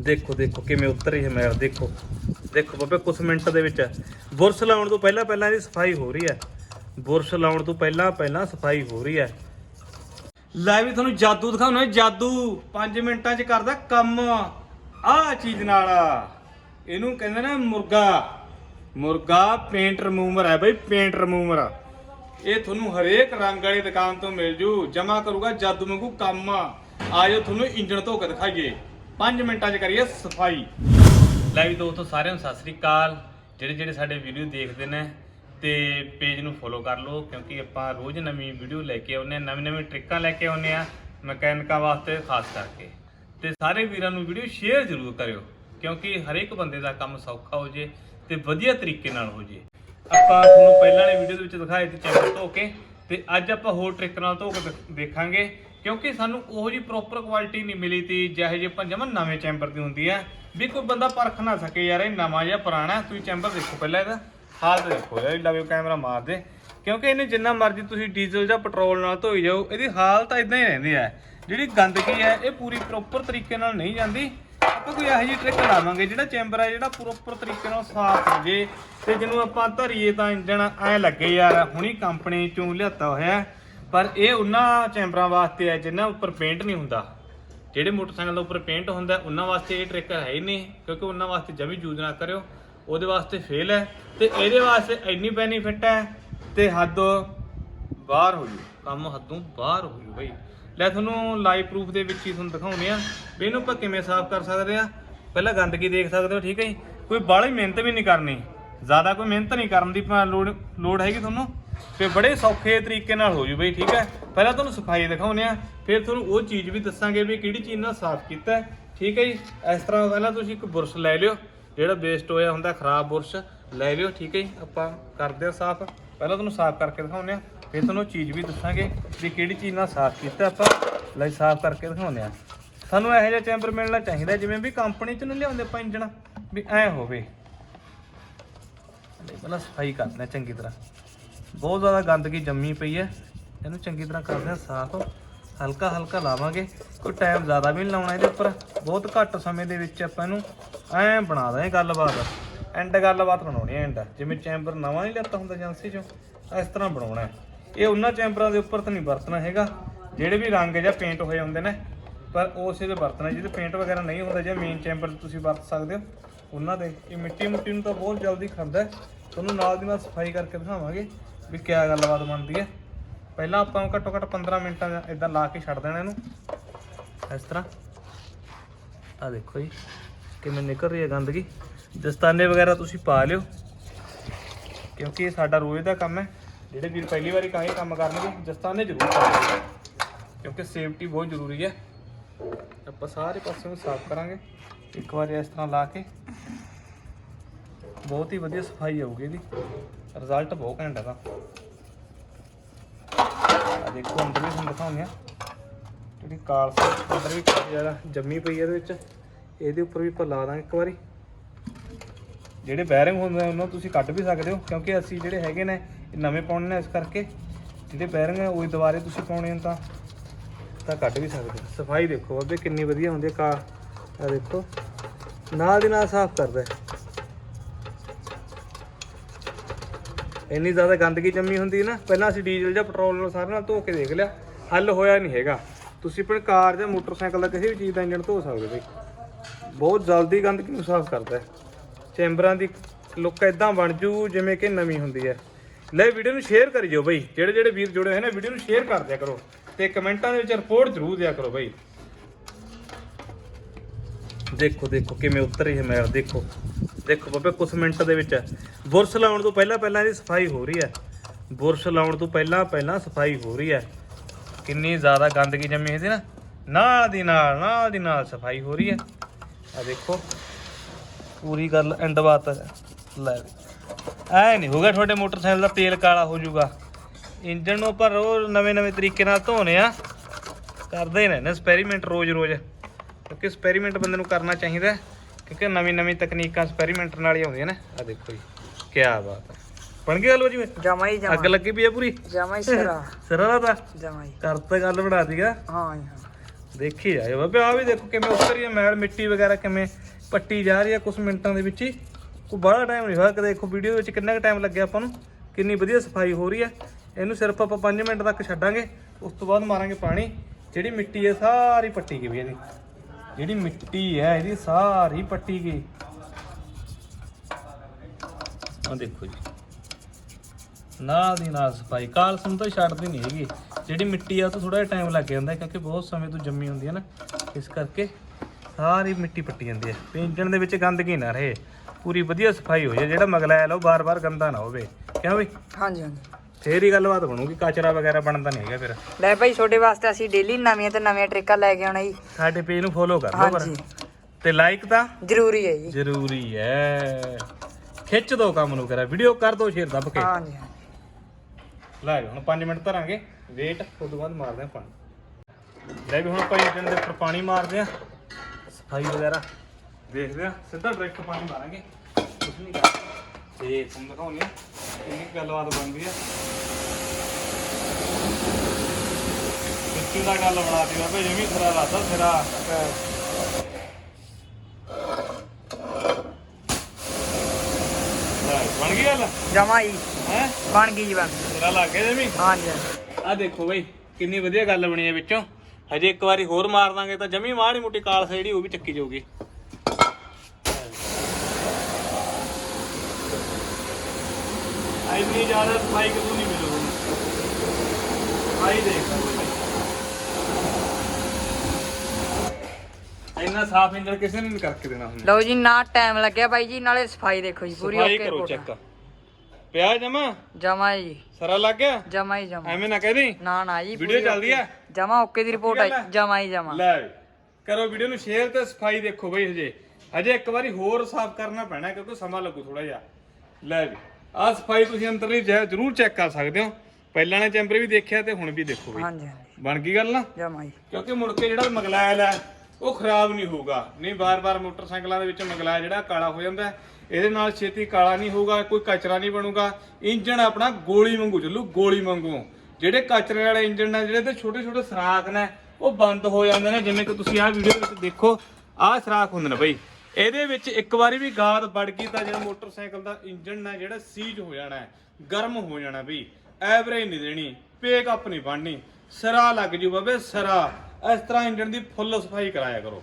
ਦੇਖੋ ਦੇਖੋ, ਕਿਵੇਂ ਉਤਰ ਰਹੀ ਹੈ ਮੈਲ ਦੇਖੋ। ਦੇਖੋ ਬਾਬੇ ਕੁਝ ਮਿੰਟ ਦੇ ਵਿੱਚ ਬੁਰਸ਼ ਲਾਉਣ ਤੋਂ ਪਹਿਲਾਂ ਪਹਿਲਾਂ ਇਹਦੀ ਸਫ਼ਾਈ ਹੋ ਰਹੀ ਹੈ। ਬੁਰਸ਼ ਲਾਉਣ ਤੋਂ ਪਹਿਲਾਂ ਪਹਿਲਾਂ ਸਫ਼ਾਈ ਹੋ ਰਹੀ ਹੈ। ਲੈ ਵੀ ਤੁਹਾਨੂੰ ਜਾਦੂ ਦਿਖਾਉਣਾ ਜਾਦੂ। 5 ਮਿੰਟਾਂ 'ਚ ਕਰਦਾ ਕੰਮ। ਆਹ ਚੀਜ਼ ਨਾਲ। ਇਹਨੂੰ ਕਹਿੰਦੇ ਨਾ ਮੁਰਗਾ। ਮੁਰਗਾ ਪੇਂਟ ਰਿਮੂਵਰ ਹੈ ਬਈ ਪੇਂਟ ਰਿਮੂਵਰ ਇਹ ਤੁਹਾਨੂੰ ਹਰੇਕ ਰੰਗ ਵਾਲੀ ਦੁਕਾਨ ਤੋਂ ਮਿਲ ਜੂ। ਜਮਾ ਕਰੂਗਾ, ਜਾਦੂ ਵਾਂਗੂ ਕੰਮ। ਆਜੋ ਤੁਹਾਨੂੰ ਇੰਜਣ ਧੋ ਕੇ ਦਿਖਾਈਏ। 5 ਮਿੰਟਾਂ 'ਚ ਕਰੀਏ ਸਫ਼ਾਈ। ਲੈ ਵੀ ਦੋਸਤੋ, ਸਾਰਿਆਂ ਨੂੰ ਸਤਿ ਸ੍ਰੀ ਅਕਾਲ। ਜਿਹੜੇ ਜਿਹੜੇ ਸਾਡੇ ਵੀਡੀਓ ਦੇਖਦੇ ਨੇ ਤੇ ਪੇਜ ਨੂੰ ਫੋਲੋ ਕਰ ਲਓ, ਕਿਉਂਕਿ ਆਪਾਂ ਰੋਜ਼ ਨਵੀਂ ਵੀਡੀਓ ਲੈ ਕੇ ਆਉਂਦੇ ਆ ਨਵੀਂ ਨਵੀਂ ਟ੍ਰਿਕਾਂ ਲੈ ਕੇ ਆਉਂਦੇ ਆ ਮਕੈਨਿਕਾਂ ਵਾਸਤੇ, ਖਾਸ ਕਰਕੇ। ਤੇ ਸਾਰੇ ਵੀਰਾਂ ਨੂੰ ਵੀਡੀਓ ਸ਼ੇਅਰ ਜ਼ਰੂਰ ਕਰਿਓ, ਕਿਉਂਕਿ ਹਰੇਕ ਬੰਦੇ ਦਾ ਕੰਮ ਸੌਖਾ ਹੋ ਜੇ ਤੇ ਵਧੀਆ ਤਰੀਕੇ ਨਾਲ ਹੋ ਜੇ। ਆਪਾਂ ਤੁਹਾਨੂੰ ਪਹਿਲਾਂ ਵਾਲੀ ਵੀਡੀਓ ਦੇ ਵਿੱਚ ਦਿਖਾਏ ਸੀ ਚੈਨਲ ਧੋ ਕੇ, ਤੇ ਅੱਜ ਆਪਾਂ ਹੋਰ ਟ੍ਰਿਕ ਨਾਲ ਧੋ ਕੇ ਦੇਖਾਂਗੇ। ਕਿਉਂਕਿ ਸਾਨੂੰ ਉਹੋ ਜੀ ਪ੍ਰੋਪਰ ਕੁਆਲਿਟੀ ਨਹੀਂ ਮਿਲੀ ਤੀ, ਜਿਹੇ ਜਿਹੇ ਆਪਾਂ ਜਮਾਂ ਨਵੇਂ ਚੈਂਬਰ ਦੀ ਹੁੰਦੀ ਹੈ ਵੀ ਕੋਈ ਬੰਦਾ ਪਰਖ ਨਾ ਸਕੇ ਯਾਰ, ਇਹ ਨਵਾਂ ਜਾਂ ਪੁਰਾਣਾ, ਤੁਸੀਂ ਚੈਂਬਰ ਦੇਖੋ ਪਹਿਲਾਂ ਇਹਦਾ। ਹਾਲਤ ਦੇਖੋ ਯਾਰ ਲਵੇ ਕੈਮਰਾ ਮਾਰ ਦੇ। ਕਿਉਂਕਿ ਇਹਨੂੰ ਜਿੰਨਾ ਮਰਜ਼ੀ ਤੁਸੀਂ ਡੀਜ਼ਲ ਜਾਂ ਪੈਟਰੋਲ ਨਾਲ ਧੋਈ ਜਾਓ, ਇਹਦੀ ਹਾਲਤ ਇਦਾਂ ਹੀ ਰਹਿੰਦੀ ਹੈ ਜਿਹੜੀ ਗੰਦਗੀ ਹੈ ਇਹ ਪੂਰੀ ਪ੍ਰੋਪਰ ਤਰੀਕੇ ਨਾਲ ਨਹੀਂ ਜਾਂਦੀ। ਆਪਾਂ ਕੋਈ ਇਹੋ ਜਿਹੀ ਟ੍ਰਿਕ ਲਾਵਾਂਗੇ, ਜਿਹੜਾ ਚੈਂਬਰ ਹੈ ਜਿਹੜਾ ਪ੍ਰੋਪਰ ਤਰੀਕੇ ਨਾਲ ਸਾਫ਼ ਹੋ ਜੇ। ਤੇ ਜਿਹਨੂੰ ਆਪਾਂ ਧਰੀਏ ਤਾਂ ਇੰਜਣ ਐ ਲੱਗੇ ਯਾਰ, ਹੁਣੀ ਕੰਪਨੀ ਚੋਂ ਲਿਆਤਾ ਹੋਇਆ। ਪਰ ਇਹ ਉਹਨਾਂ ਚੈਂਬਰਾਂ ਵਾਸਤੇ ਹੈ ਜਿਨ੍ਹਾਂ ਉੱਪਰ ਪੇਂਟ ਨਹੀਂ ਹੁੰਦਾ। ਜਿਹੜੇ ਮੋਟਰਸਾਈਕਲ ਦੇ ਉੱਪਰ ਪੇਂਟ ਹੁੰਦਾ, ਉਹਨਾਂ ਵਾਸਤੇ ਇਹ ਟ੍ਰਿਕ ਹੈ ਹੀ ਨਹੀਂ, ਕਿਉਂਕਿ ਉਹਨਾਂ ਵਾਸਤੇ ਜਮੀ ਯੂਜ਼ ਨਾ ਕਰਿਓ। ਉਹਦੇ ਵਾਸਤੇ ਫੇਲ ਹੈ ਤੇ ਇਹਦੇ ਵਾਸਤੇ ਇੰਨੀ ਬੈਨੀਫਿਟ ਹੈ ਤੇ ਹੱਦ ਬਾਹਰ ਹੋ। ਜੂ ਕੰਮ ਹੱਦੋਂ ਬਾਹਰ ਹੋ ਜੂ ਬਈ। ਲੈ ਤੁਹਾਨੂੰ ਲਾਈਵ ਪ੍ਰੂਫ ਦੇ ਵਿੱਚ ਹੀ ਤੁਹਾਨੂੰ ਦਿਖਾਉਂਦੇ ਆ ਵੀ ਇਹਨੂੰ ਆਪਾਂ ਕਿਵੇਂ ਸਾਫ਼ ਕਰ ਸਕਦੇ ਆ ਪਹਿਲਾਂ ਗੰਦਗੀ ਦੇਖ ਸਕਦੇ ਹੋ, ਠੀਕ ਹੈ ਜੀ? ਕੋਈ ਬਾਹਲੀ ਮਿਹਨਤ ਵੀ ਨਹੀਂ ਕਰਨੀ। ਜ਼ਿਆਦਾ ਕੋਈ ਮਿਹਨਤ ਨਹੀਂ ਕਰਨ ਦੀ ਭਾਵੇਂ ਲੋੜ ਲੋੜ ਹੈਗੀ ਤੁਹਾਨੂੰ। ਤੇ ਬੜੇ ਸੌਖੇ ਤਰੀਕੇ ਨਾਲ ਹੋ ਜੂ ਬਈ, ਠੀਕ ਹੈ? ਪਹਿਲਾਂ ਤੁਹਾਨੂੰ ਸਫ਼ਾਈ ਦਿਖਾਉਂਦੇ ਆ ਫਿਰ ਤੁਹਾਨੂੰ ਉਹ ਚੀਜ਼ ਵੀ ਦੱਸਾਂਗੇ ਵੀ ਕਿਹੜੀ ਚੀਜ਼ ਨਾਲ ਸਾਫ਼ ਕੀਤਾ ਠੀਕ ਹੈ ਜੀ? ਇਸ ਤਰ੍ਹਾਂ ਪਹਿਲਾਂ ਤੁਸੀਂ ਇੱਕ ਬੁਰਸ਼ ਲੈ ਲਿਓ, ਜਿਹੜਾ ਵੇਸਟ ਹੋਇਆ ਹੁੰਦਾ, ਖਰਾਬ ਬੁਰਸ਼, ਲੈ ਲਿਓ, ਠੀਕ ਹੈ ਜੀ? ਆਪਾਂ ਕਰਦੇ ਆ ਸਾਫ਼। ਪਹਿਲਾਂ ਤੁਹਾਨੂੰ ਸਾਫ਼ ਕਰਕੇ ਦਿਖਾਉਂਦੇ ਆ ਫਿਰ ਤੁਹਾਨੂੰ ਚੀਜ਼ ਵੀ ਦੱਸਾਂਗੇ ਵੀ ਕਿਹੜੀ ਚੀਜ਼ ਨਾਲ ਸਾਫ਼ ਕੀਤਾ ਆਪਾਂ, ਲੈ ਸਾਫ਼ ਕਰਕੇ ਦਿਖਾਉਂਦੇ ਆ ਸਾਨੂੰ ਇਹੋ ਜਿਹਾ ਚੈਂਬਰ ਮਿਲਣਾ ਚਾਹੀਦਾ, ਜਿਵੇਂ ਵੀ ਕੰਪਨੀ ਚ ਨਹੀਂ ਲਿਆਉਂਦੇ ਆਪਾਂ ਇੰਜਣ, ਵੀ ਐ ਹੋਵੇ। ਪਹਿਲਾਂ ਸਫ਼ਾਈ ਕਰਦੇ ਆ ਚੰਗੀ ਤਰ੍ਹਾਂ। ਬਹੁਤ ਜ਼ਿਆਦਾ ਗੰਦਗੀ ਜੰਮੀ ਪਈ ਹੈ। ਇਹਨੂੰ ਚੰਗੀ ਤਰ੍ਹਾਂ ਕਰਦੇ ਹਾਂ ਸਾਫ਼। ਹਲਕਾ ਹਲਕਾ ਲਾਵਾਂਗੇ। ਕੋਈ ਟਾਈਮ ਜ਼ਿਆਦਾ ਵੀ ਨਹੀਂ ਲਾਉਣਾ ਇਹਦੇ ਉੱਪਰ। ਬਹੁਤ ਘੱਟ ਸਮੇਂ ਦੇ ਵਿੱਚ ਆਪਾਂ ਇਹਨੂੰ ਐਂ ਬਣਾ ਦਾਂਗੇ ਗੱਲਬਾਤ। ਐਂਡ ਗੱਲਬਾਤ ਬਣਾਉਣੀ ਹੈ ਐਂਡ ਜਿਵੇਂ ਚੈਂਬਰ ਨਵਾਂ ਨਹੀਂ ਲੈਤਾ ਹੁੰਦਾ ਏਜੰਸੀ ਚੋਂ ਇਸ ਤਰ੍ਹਾਂ ਬਣਾਉਣਾ ਹੈ। ਇਹ ਉਹਨਾਂ ਚੈਂਬਰਾਂ ਦੇ ਉੱਪਰ ਤਾਂ ਨਹੀਂ ਵਰਤਣਾ ਹੈਗਾ। ਜਿਹੜੇ ਵੀ ਰੰਗ ਜਾਂ ਪੇਂਟ ਹੋਏ ਹੁੰਦੇ ਨੇ, ਪਰ ਉਸੇ ਦੇ ਵਰਤਣਾ। ਜਿਹਦੇ ਪੇਂਟ ਵਗੈਰਾ ਨਹੀਂ ਹੁੰਦਾ ਜੇ ਮੇਨ ਚੈਂਬਰ ਤੁਸੀਂ ਵਰਤ ਸਕਦੇ ਹੋ, ਉਹਨਾਂ ਦੇ। ਇਹ ਮਿੱਟੀ ਮੁੱਟੀ ਨੂੰ ਤਾਂ ਬਹੁਤ ਜਲਦੀ ਖਾਂਦਾ ਹੈ। ਤੁਹਾਨੂੰ ਨਾਲ ਦੀ ਨਾਲ ਸਫ਼ਾਈ ਕਰਕੇ ਦਿਖਾਵਾਂਗੇ। ਵੀ ਕਿਆ ਗੱਲਬਾਤ ਬਣਦੀ ਹੈ। ਪਹਿਲਾਂ ਆਪਾਂ ਘੱਟੋ ਘੱਟ 15 ਮਿੰਟਾਂ ਦਾ ਇਦਾਂ ਲਾ ਕੇ ਛੱਡ ਦੇਣਾ ਇਹਨੂੰ। ਇਸ ਤਰ੍ਹਾਂ। ਆ ਦੇਖੋ ਜੀ, ਕਿਵੇਂ ਨਿਕਲ ਰਹੀ ਹੈ ਗੰਦਗੀ। ਦਸਤਾਨੇ ਵਗੈਰਾ ਤੁਸੀਂ ਪਾ ਲਿਓ। ਕਿਉਂਕਿ ਇਹ ਸਾਡਾ ਰੋਜ਼ ਦਾ ਕੰਮ ਹੈ। ਜਿਹੜੇ ਵੀਰ ਪਹਿਲੀ ਵਾਰੀ ਕਾਹੇ ਕੰਮ ਕਰਨਗੇ, ਦਸਤਾਨੇ ਜ਼ਰੂਰ ਪਾ ਕਿਉਂਕਿ ਸੇਫਟੀ ਬਹੁਤ ਜ਼ਰੂਰੀ ਹੈ। ਆਪਾਂ ਸਾਰੇ ਪਾਸੇ ਨੂੰ ਸਾਫ਼ ਕਰਾਂਗੇ। ਇੱਕ ਵਾਰ ਇਸ ਤਰ੍ਹਾਂ ਲਾ ਕੇ। ਬਹੁਤ ਹੀ ਵਧੀਆ ਸਫ਼ਾਈ ਆਊਗੀ ਇਹਦੀ। ਰਿਜ਼ਲਟ ਬਹੁਤ ਘੈਂਟ ਹੈਗਾ ਆ ਦੇਖੋ, ਅੰਦਰ ਵੀ ਤੁਹਾਨੂੰ ਦਿਖਾਉਂਦੇ ਆ। ਜਿਹੜੀ ਕਾਲ ਅੰਦਰ ਵੀ ਕਾਫੀ ਜੰਮੀ ਪਈ ਇਹਦੇ ਵਿੱਚ। ਇਹਦੇ ਉੱਪਰ ਵੀ ਆਪਾਂ ਲਾ ਦਾਂਗੇ ਇੱਕ ਵਾਰੀ। ਜਿਹੜੇ ਬੈਰਿੰਗ ਹੁੰਦੇ ਉਹਨਾਂ ਨੂੰ ਤੁਸੀਂ ਕੱਢ ਵੀ ਸਕਦੇ ਹੋ, ਕਿਉਂਕਿ ਅਸੀਂ ਜਿਹੜੇ ਹੈਗੇ ਨੇ, ਇਹ ਨਵੇਂ ਪਾਉਣੇ ਨੇ ਇਸ ਕਰਕੇ। ਜਿਹੜੇ ਬੈਰਿੰਗ ਹੈ ਉਹ ਦੁਬਾਰੇ ਤੁਸੀਂ ਪਾਉਣੇ ਹਨ ਤਾਂ ਤਾਂ ਕੱਢ ਵੀ ਸਕਦੇ ਹੋ। ਸਫ਼ਾਈ ਦੇਖੋ, ਅੱਗੇ ਕਿੰਨੀ ਵਧੀਆ ਹੁੰਦੀ ਹੈ ਕਾ ਆ ਦੇਖੋ, ਨਾਲ ਦੀ ਨਾਲ ਸਾਫ਼ ਕਰਦਾ ਹੈ। ਇੰਨੀ ਜ਼ਿਆਦਾ ਗੰਦਗੀ ਜੰਮੀ ਹੁੰਦੀ ਨਾ, ਪਹਿਲਾਂ ਅਸੀਂ ਡੀਜ਼ਲ ਜਾਂ ਪੈਟਰੋਲ ਨਾਲ ਸਾਰਿਆਂ ਨਾਲ ਧੋ ਕੇ ਦੇਖ ਲਿਆ, ਹੱਲ ਹੋਇਆ ਨਹੀਂ ਹੈਗਾ। ਤੁਸੀਂ ਆਪਣੀ ਕਾਰ ਜਾਂ ਮੋਟਰਸਾਈਕਲ ਦਾ ਕਿਸੇ ਵੀ ਚੀਜ਼ ਦਾ ਇੰਜਣ ਧੋ ਸਕਦੇ ਬਈ। ਬਹੁਤ ਜਲਦੀ ਗੰਦਗੀ ਨੂੰ ਸਾਫ਼ ਕਰਦਾ ਹੈ। ਚੈਂਬਰਾਂ ਦੀ ਲੁੱਕ ਇਦਾਂ ਬਣ ਜੂ ਜਿਵੇਂ ਕਿ ਨਵੀਂ ਹੁੰਦੀ ਹੈ। ਲੈ ਵੀਡੀਓ ਨੂੰ ਸ਼ੇਅਰ ਕਰਿਓ ਬਈ ਜਿਹੜੇ ਜਿਹੜੇ ਵੀਰ ਜੁੜੇ ਹੋਏ ਨੇ, ਵੀਡੀਓ ਨੂੰ ਸ਼ੇਅਰ ਕਰ ਦਿਆ ਕਰੋ ਤੇ ਕਮੈਂਟਾਂ ਦੇ ਵਿੱਚ ਰਿਪੋਰਟ ਜ਼ਰੂਰ ਦਿਆ ਕਰੋ ਬਈ। ਦੇਖੋ ਦੇਖੋ, ਕਿਵੇਂ ਉਤਰ ਰਹੀ ਹੈ ਮੈਲ ਦੇਖੋ। ਦੇਖੋ ਬਾਬੇ ਕੁਝ ਮਿੰਟ ਦੇ ਵਿੱਚ ਬੁਰਸ਼ ਲਾਉਣ ਤੋਂ ਪਹਿਲਾਂ ਪਹਿਲਾਂ ਇਹਦੀ ਸਫ਼ਾਈ ਹੋ ਰਹੀ ਹੈ। ਬੁਰਸ਼ ਲਾਉਣ ਤੋਂ ਪਹਿਲਾਂ ਪਹਿਲਾਂ ਸਫ਼ਾਈ ਹੋ ਰਹੀ ਹੈ। ਕਿੰਨੀ ਜ਼ਿਆਦਾ ਗੰਦਗੀ ਜੰਮੀ ਹੋਈ ਸੀ ਨਾ। ਨਾਲ ਦੀ ਨਾਲ ਨਾਲ ਦੀ ਨਾਲ ਸਫ਼ਾਈ ਹੋ ਰਹੀ ਹੈ। ਆ ਦੇਖੋ, ਪੂਰੀ ਗੱਲ ਐਂਡ ਬਾਤ ਲੈ ਐ ਨਹੀਂ ਹੋਗਾ ਤੁਹਾਡੇ ਮੋਟਰਸਾਈਕਲ ਦਾ ਤੇਲ ਕਾਲਾ ਹੋ ਜਾਊਗਾ। ਇੰਜਨ ਨੂੰ ਆਪਾਂ ਰੋਜ਼ ਨਵੇਂ ਨਵੇਂ ਤਰੀਕੇ ਨਾਲ ਧੋਣੇ ਆ। ਕਰਦੇ ਹੀ ਰਹਿੰਦੇ ਐਕਸਪੈਰੀਮੈਂਟ ਰੋਜ਼-ਰੋਜ਼। ਕਿਉਂਕਿ ਐਕਸਪੈਰੀਮੈਂਟ ਬੰਦੇ ਨੂੰ ਕਰਨਾ ਚਾਹੀਦਾ ਕਿਉਂਕਿ ਨਵੀਂ-ਨਵੀਂ ਤਕਨੀਕਾਂ ਐਕਸਪੈਰੀਮੈਂਟ ਨਾਲ ਹੀ ਆਉਂਦੀਆਂ ਨੇ। ਆ ਦੇਖੋ ਜੀ ਕੀ ਬਾਤ ਹੈ ਬਣ ਗਿਆ ਲੋ ਜੀ ਜਮਾ ਹੀ ਅੱਗ ਜਮਾ ਲੱਗੀ ਪਈ ਆ ਪੂਰੀ? ਜਮਾ ਹੀ ਸਰਾ। ਸਿਰਾਂ ਦਾ ਜਮਾ ਹੀ। ਕਰ ਤਾਂ ਗੱਲ ਬਣਾ ਦੀਗਾ ਹਾਂ ਜੀ, ਹਾਂ। ਦੇਖੀ ਜਾਏ ਬਾਬੇ ਆ ਵੀ ਦੇਖੋ ਕਿਵੇਂ ਉੱਤਰ ਰਹੀ ਹੈ ਮੈਲ ਮਿੱਟੀ ਵਗੈਰਾ ਕਿਵੇਂ ਪੱਟੀ ਜਾ ਰਹੀ ਹੈ ਕੁਝ ਮਿੰਟਾਂ ਦੇ ਵਿੱਚ ਹੀ। ਕੋਈ ਬੜਾ ਟਾਈਮ ਨਹੀਂ ਹੋਇਆ ਕਿ ਦੇਖੋ ਵੀਡੀਓ ਵਿੱਚ ਕਿੰਨਾ ਕੁ ਟਾਈਮ ਲੱਗਿਆ ਆਪਾਂ ਨੂੰ। ਕਿੰਨੀ ਵਧੀਆ ਸਫ਼ਾਈ ਹੋ ਰਹੀ ਹੈ ਇਹਨੂੰ ਸਿਰਫ ਆਪਾਂ 5 ਮਿੰਟ ਤੱਕ ਛੱਡਾਂਗੇ ਉਸ ਤੋਂ ਬਾਅਦ ਮਾਰਾਂਗੇ ਪਾਣੀ। ਜਿਹੜੀ ਮਿੱਟੀ ਹੈ ਸਾਰੀ ਪੱਟੀ ਗਈ ਵੀ ਇਹਦੀ। ਜਿਹੜੀ ਮਿੱਟੀ ਹੈ, ਇਹਦੀ ਸਾਰੀ ਪੱਟੀ ਗਈ ਆ ਦੇਖੋ ਜੀ। ਨਾਲ ਦੀ ਨਾਲ ਸਫ਼ਾਈ। ਕਾਲਸਮ ਤਾਂ ਛੱਡਦੀ ਨਹੀਂ ਹੈਗੀ। ਜਿਹੜੀ ਮਿੱਟੀ ਆ, ਉਹ ਤੋਂ ਥੋੜਾ ਜਿਹਾ ਟਾਈਮ ਲੱਗ ਜਾਂਦਾ ਕਿਉਂਕਿ ਬਹੁਤ ਸਮੇਂ ਤੋਂ ਜੰਮੀ ਹੁੰਦੀ ਹੈ ਨਾ। ਇਸ ਕਰਕੇ ਸਾਰੀ ਮਿੱਟੀ ਪੱਟੀ ਜਾਂਦੀ ਹੈ। ਤੇ ਦੇ ਵਿੱਚ ਗੰਦਗੀ ਨਾ ਰਹੇ। ਪੂਰੀ ਵਧੀਆ ਸਫ਼ਾਈ ਹੋ ਜਾਏ ਜਿਹੜਾ ਮਗਲਾ ਹੈ ਲਓ ਬਾਰ-ਬਾਰ ਗੰਦਾ ਨਾ ਹੋਵੇ। ਕਿਉਂ ਬਈ? ਹਾਂਜੀ ਹਾਂਜੀ। ਫੇਰ ਹੀ ਗੱਲਬਾਤ ਬਣੂਗੀ ਕਚਰਾ ਵਗੈਰਾ ਬਣਦਾ ਨਹੀਂ ਹੈਗਾ ਫਿਰ। ਲੈ ਭਾਈ ਤੁਹਾਡੇ ਵਾਸਤੇ ਅਸੀਂ ਡੇਲੀ ਨਵੀਆਂ ਤੇ ਨਵੀਆਂ ਟ੍ਰਿਕਾਂ ਲੈ ਕੇ ਆਉਣਾ ਜੀ। ਸਾਡੇ ਪੇਜ ਨੂੰ ਫੋਲੋ ਕਰ ਲਓ ਪਰ। ਹਾਂਜੀ ਤੇ ਲਾਈਕ ਤਾਂ ਜ਼ਰੂਰੀ ਹੈ ਜੀ। ਜ਼ਰੂਰੀ ਹੈ। ਖਿੱਚ ਦੋ ਕੰਮ ਨੂੰ ਕਰਾ ਵੀਡੀਓ ਕਰ ਦੋ ਸ਼ੇਅਰ ਦੱਬ ਕੇ। ਹਾਂਜੀ ਲੈ ਜੀ ਹੁਣ 5 ਮਿੰਟ ਧਰਾਂਗੇ। ਵੇਟ ਉਸ ਤੋਂ ਬਾਅਦ ਮਾਰਦੇ ਆ ਪਾਣੀ। ਲੈ ਵੀ ਹੁਣ ਆਪਾਂ ਇੰਜਨ ਦੇ ਉੱਪਰ ਪਾਣੀ ਮਾਰਦੇ ਆ ਸਫ਼ਾਈ ਵਗੈਰਾ ਦੇਖਦੇ ਆ ਸਿੱਧਾ ਡਾਇਰੈਕਟ ਪਾਣੀ ਮਾਰਾਂਗੇ। ਕੁਝ ਨਹੀਂ ਕਰਨਾ ਤੇ ਤੁਹਾਨੂੰ ਦਿਖਾਉਂਦੇ ਆ ਕਿੰਨੀ ਗੱਲਬਾਤ ਬਣਦੀ ਆ। ਕਿੱਥੇ ਦਾ ਗੱਲ ਬਣਾਤੀ ਬਾਬੇ ਜਮੀ ਖਰਾ ਲਾਤਾ ਸਿਰਾ। ਲੈ ਬਣ ਗਈ ਗੱਲ? ਜਮਾ ਜੀ ਹੈ? ਬਣ ਗਈ ਜੀ ਬਣ ਸਿਰਾ ਲੱਗ ਗਿਆ ਜਮੀ ਹਾਂਜੀ ਹਾਂਜੀ ਆ ਦੇਖੋ ਬਈ ਕਿੰਨੀ ਵਧੀਆ ਗੱਲ ਬਣੀ ਹੈ ਵਿੱਚੋਂ। ਹਜੇ ਇੱਕ ਵਾਰੀ ਹੋਰ ਮਾਰ ਦਾਂਗੇ ਤਾਂ ਜਮੀ ਮਾੜੀ ਮੋਟੀ ਕਾਲਸ ਜਿਹੜੀ ਉਹ ਵੀ ਚੱਕੀ ਜਾਊਗੀ। ਇੰਨੀ ਜ਼ਿਆਦਾ ਸਫ਼ਾਈ ਕਿਤੋਂ ਨਹੀਂ ਮਿਲੂ ਤੁਹਾਨੂੰ ਸਫ਼ਾਈ ਦੇਖ। ਇੰਨਾ ਸਾਫ਼ ਇੰਜਨ ਕਿਸੇ ਨੇ ਨਹੀਂ ਕਰਕੇ ਦੇਣਾ ਹੁੰਦਾ। ਲਓ ਜੀ ਨਾ ਟਾਈਮ ਲੱਗਿਆ ਬਾਈ ਜੀ ਨਾਲੇ ਸਫ਼ਾਈ ਦੇਖੋ ਜੀ ਪੂਰੀ ਸਫ਼ਾਈ ਓਕੇ ਕਰੋ ਰਿਪੋਰਟ ਚੈੱਕ ਪਿਆ ਜਮਾ? ਜਮਾ ਜੀ। ਸਾਰਾ ਲੱਗ ਗਿਆ? ਜਮਾ ਹੀ ਜਮਾ। ਐਵੇਂ ਨਾ ਕਹਿ ਦੇ ਨਾ ਨਾ ਜੀ ਵੀਡੀਓ ਚੱਲਦੀ ਹੈ ਜਮਾ ਓਕੇ ਦੀ ਰਿਪੋਰਟ ਗੱਲ ਹੈ ਹੈ? ਜਮਾ ਹੀ ਜਮਾ। ਲੈ ਵੀ। ਕਰੋ ਵੀਡੀਓ ਨੂੰ ਸ਼ੇਅਰ ਤੇ ਸਫ਼ਾਈ ਦੇਖੋ ਬਈ ਹਜੇ। ਹਜੇ ਇੱਕ ਵਾਰੀ ਹੋਰ ਸਾਫ਼ ਕਰਨਾ ਪੈਣਾ ਕਿਉਂਕਿ ਸਮਾਂ ਲੱਗੂ ਥੋੜਾ ਜਿਹਾ। ਲੈ ਵੀ। ਆਹ ਸਫ਼ਾਈ ਤੁਸੀਂ ਅੰਦਰਲੀ ਜ- ਜ਼ਰੂਰ ਚੈੱਕ ਕਰ ਸਕਦੇ ਹੋ। ਪਹਿਲਾਂ ਨੇ ਚੈਂਬਰ ਵੀ ਦੇਖਿਆ ਤੇ ਹੁਣ ਵੀ ਦੇਖੋ ਹਾਂਜੀ ਹਾਂਜੀ। ਬਣ ਗਈ ਗੱਲ ਨਾ? ਕਿਉਂਕਿ ਮੁੜ ਕੇ ਜਿਹੜਾ ਮਗਲਾਇਲ ਹੈ ਉਹ ਖਰਾਬ ਨਹੀਂ ਹੋਊਗਾ। ਨਹੀਂ ਬਾਰ-ਬਾਰ ਮੋਟਰਸਾਈਕਲਾਂ ਦੇ ਵਿੱਚ ਮਗਲਾਇਲ ਜਿਹੜਾ ਕਾਲਾ ਹੋ ਜਾਂਦਾ ਹੈ, ਇਹਦੇ ਨਾਲ ਛੇਤੀ ਕਾਲਾ ਨਹੀਂ ਹੋਊਗਾ ਕੋਈ ਕਚਰਾ ਨਹੀਂ ਬਣੂਗਾ। ਇੰਜਨ ਆਪਣਾ ਗੋਲੀ ਵਾਂਗੂ ਚੱਲੂ ਗੋਲੀ ਵਾਂਗੂ। ਜਿਹੜੇ ਕਚਰੇ ਵਾਲੇ ਇੰਜਨ ਨੇ ਜਿਹੜੇ ਤੇ ਛੋਟੇ-ਛੋਟੇ ਸਰਾਖ ਨੇ ਉਹ ਬੰਦ ਹੋ ਜਾਂਦੇ ਨੇ। ਜਿਵੇਂ ਕਿ ਤੁਸੀਂ ਆਹ ਵੀਡੀਓ ਵਿੱਚ ਦੇਖੋ ਆਹ ਸਰਾਖ ਹੁੰਦੇ ਨੇ ਬਈ। ਇਹਦੇ ਵਿੱਚ ਇੱਕ ਵਾਰੀ ਵੀ ਗਾਦ ਵੜ ਗਈ ਤਾਂ ਜਿਹੜਾ ਮੋਟਰਸਾਈਕਲ ਦਾ ਇੰਜਨ ਨੇ, ਜਿਹੜਾ ਸੀਜ ਹੋ ਜਾਣਾ ਹੈ, ਗਰਮ ਹੋ ਜਾਣਾ ਵੀ, ਐਵਰੇਜ ਨਹੀਂ ਦੇਣੀ ਪੇਕ ਅਪ ਨਹੀਂ ਬਣਨੀ, ਸਰਾ ਲੱਗ ਜੂ ਬਾਬੇ, ਸਰਾ। ਇਸ ਤਰ੍ਹਾਂ ਇੰਜਨ ਦੀ ਫੁੱਲ ਸਫ਼ਾਈ ਕਰਾਇਆ ਕਰੋ।